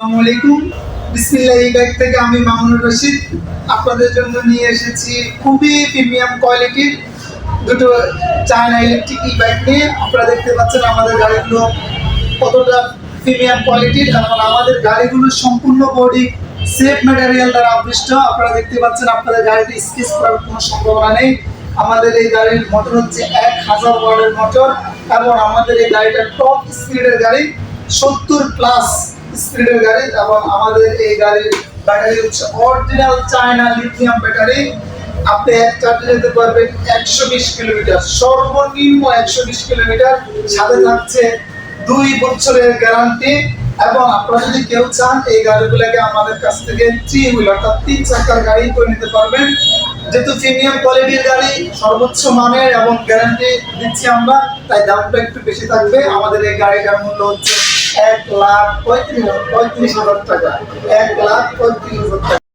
আসসালামু আলাইকুম। বিসমিল্লাহ ব্যাগ থেকে আমি মামুনুর রশিদ। আপনাদের জন্য নিয়ে এসেছি খুবই প্রিমিয়াম কোয়ালিটির দুটো চায়না ইলেকট্রিক ই বাইক নিয়ে। আপনারা দেখতে পাচ্ছেন আমাদের গাড়িগুলো কতটা প্রিমিয়াম কোয়ালিটির এবং আমাদের গাড়িগুলো সম্পূর্ণ বডি সেফ ম্যাটেরিয়াল দ্বারা আবিষ্ট। আপনারা দেখতে পাচ্ছেন আপনাদের গাড়িতে স্কেচ করার কোনো সম্ভাবনা নেই। আমাদের এই গাড়ির মোটর হচ্ছে এক হাজার ওয়ার্ডের মোটর এবং আমাদের এই গাড়িটা টপ স্পিডের গাড়ি, সত্তর প্লাস স্পিডের গাড়ি এবং আমাদের এই গাড়ির ব্যাটারি হচ্ছে অরিজিনাল চায়না লিথিয়াম ব্যাটারি আপনি এক চার্জে যেতে পারবেন একশো বিশ কিলোমিটার। সর্বনিম্ন একশো বিশ কিলোমিটার। সাথে থাকছে দুই বছরের গ্যারান্টি এবং আপনারা যদি কেউ চান, এই গাড়িগুলোকে আমাদের কাছ থেকে থ্রি হুইল অর্থাৎ তিন চাকার গাড়ি করে নিতে পারবেন। যেহেতু প্রিমিয়াম কোয়ালিটির গাড়ি, সর্বোচ্চ মানের এবং গ্যারান্টি দিচ্ছি আমরা, তাই দামটা একটু বেশি থাকবে। আমাদের এই গাড়িটার মূল্য হচ্ছে এক লাখ পঁয়ত্রিশ পঁয়ত্রিশ হাজার টাকা। এক লাখ পঁয়ত্রিশ হাজার টাকা।